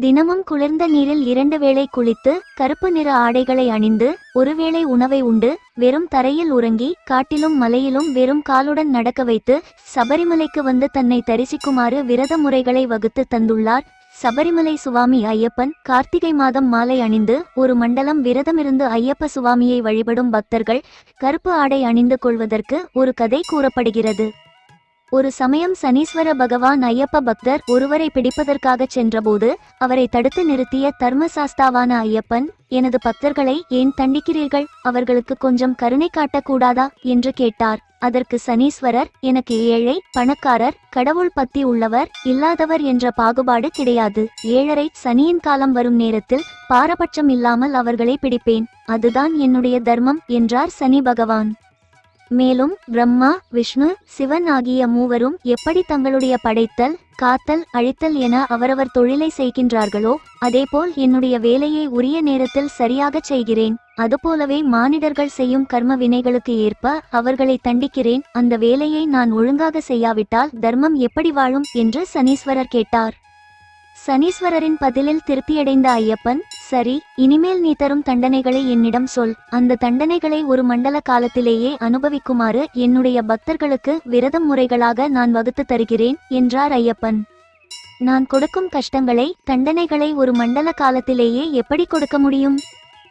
தினமும் குளிர்ந்த நீரில் இரண்டு வேளை குளித்து கருப்பு நிற ஆடைகளை அணிந்து ஒருவேளை உணவை உண்டு வெறும் தரையில் உறங்கி காட்டிலும் மலையிலும் வெறும் காலுடன் நடக்க வைத்து சபரிமலைக்கு வந்து தன்னை தரிசிக்குமாறு விரத முறைகளை வகுத்து தந்துள்ளார் சபரிமலை சுவாமி ஐயப்பன். கார்த்திகை மாதம் மாலை அணிந்து ஒரு மண்டலம் விரதமிருந்து ஐயப்ப சுவாமியை வழிபடும் பக்தர்கள் கருப்பு ஆடை அணிந்து கொள்வதற்கு ஒரு கதை கூறப்படுகிறது. ஒரு சமயம் சனீஸ்வர பகவான் ஐயப்ப பக்தர் ஒருவரை பிடிப்பதற்காகச் சென்றபோது அவரை தடுத்து நிறுத்திய தர்மசாஸ்தாவான ஐயப்பன் எனது பக்தர்களை ஏன் தண்டிக்கிறீர்கள்? அவர்களுக்கு கொஞ்சம் கருணை காட்டக்கூடாதா என்று கேட்டார். அதற்கு சனீஸ்வரர் எனக்கு ஏழை பணக்காரர் கடவுள் பத்தி உள்ளவர் இல்லாதவர் என்ற பாகுபாடு கிடையாது. ஏழரை சனியின் காலம் வரும் நேரத்தில் பாரபட்சம் இல்லாமல் அவர்களை பிடிப்பேன். அதுதான் என்னுடைய தர்மம் என்றார் சனி பகவான். மேலும் பிரம்மா விஷ்ணு சிவன் ஆகிய மூவரும் எப்படி தங்களுடைய படைத்தல் காத்தல் அழித்தல் என அவரவர் தொழிலை செய்கின்றார்களோ அதேபோல் என்னுடைய வேலையை உரிய நேரத்தில் சரியாகச் செய்கிறேன். அதுபோலவே மானிடர்கள் செய்யும் கர்ம வினைகளுக்கு ஏற்ப அவர்களை தண்டிக்கிறேன். அந்த வேலையை நான் ஒழுங்காக செய்யாவிட்டால் தர்மம் எப்படி வாழும் என்று சனீஸ்வரர் கேட்டார். சனீஸ்வரரின் பதிலில் திருப்தியடைந்த ஐயப்பன் சரி இனிமேல் நீ தரும் தண்டனைகளை என்னிடம் சொல். அந்த தண்டனைகளை ஒரு மண்டல காலத்திலேயே அனுபவிக்குமாறு என்னுடைய பக்தர்களுக்கு விரதம் முறைகளாக நான் வகுத்து தருகிறேன் என்றார் ஐயப்பன். நான் கொடுக்கும் கஷ்டங்களை தண்டனைகளை ஒரு மண்டல காலத்திலேயே எப்படி கொடுக்க முடியும்?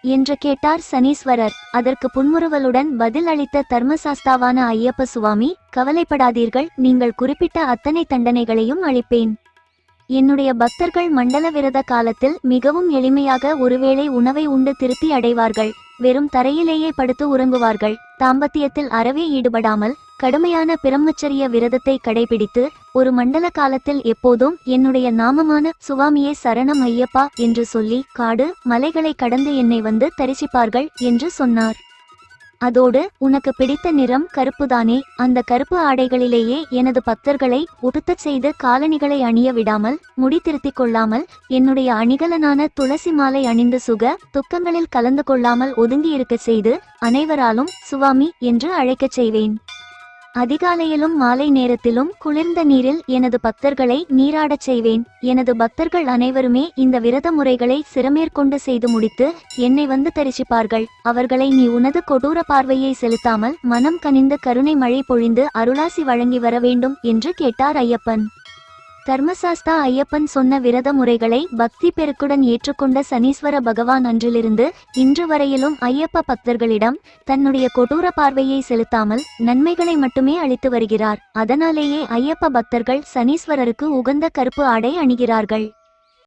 என்று கேட்டார் சனீஸ்வரர். அதற்கு புன்முறுவலுடன் பதில் அளித்த தர்மசாஸ்தாவான ஐயப்ப சுவாமி கவலைப்படாதீர்கள். நீங்கள் குறிப்பிட்ட அத்தனை தண்டனைகளையும் அளிப்பேன். என்னுடைய பக்தர்கள் மண்டல விரத காலத்தில் மிகவும் எளிமையாக ஒருவேளை உணவை உண்டு திருப்தி அடைவார்கள். வெறும் தரையிலேயே படுத்து உறங்குவார்கள். தாம்பத்தியத்தில் அறவே ஈடுபடாமல் கடுமையான பிரம்மச்சரிய விரதத்தை கடைபிடித்து ஒரு மண்டல காலத்தில் எப்போதும் என்னுடைய நாமமான சுவாமியே சரணம் ஐயப்பா என்று சொல்லி காடு மலைகளை கடந்து என்னை வந்து தரிசிப்பார்கள் என்று சொன்னார். அதோடு உனக்கு பிடித்த நிறம் கருப்புதானே? அந்த கருப்பு ஆடைகளிலேயே எனது பக்தர்களை உடுத்தச் செய்து காலணிகளை அணிய விடாமல் முடி திருத்திக் கொள்ளாமல் என்னுடைய அணிகலனான துளசி மாலை அணிந்து சுக துக்கங்களில் கலந்து கொள்ளாமல் ஒதுங்கி இருக்கச் செய்து அனைவராலும் சுவாமி என்று அழைக்கச் செய்வேன். அதிகாலையிலும் மாலை நேரத்திலும் குளிர்ந்த நீரில் எனது பக்தர்களை நீராடச் செய்வேன். எனது பக்தர்கள் அனைவருமே இந்த விரத முறைகளை சிறமேற்கொண்டு செய்து முடித்து என்னை வந்து தரிசிப்பார்கள். அவர்களை நீ உனது கொடூர பார்வையை செலுத்தாமல் மனம் கனிந்து கருணை மழை பொழிந்து அருளாசி வழங்கி வர வேண்டும் என்று கேட்டார் ஐயப்பன். தர்மசாஸ்தா ஐயப்பன் சொன்ன விரத முறைகளை பக்தி பெருக்குடன் ஏற்றுக்கொண்ட சனீஸ்வர பகவான் அன்றிலிருந்து இன்று வரையிலும் ஐயப்ப பக்தர்களிடம் தன்னுடைய கொடூர பார்வையை செலுத்தாமல் நன்மைகளை மட்டுமே அளித்து வருகிறார். அதனாலேயே ஐயப்ப பக்தர்கள் சனீஸ்வரருக்கு உகந்த கருப்பு ஆடை அணிகிறார்கள்.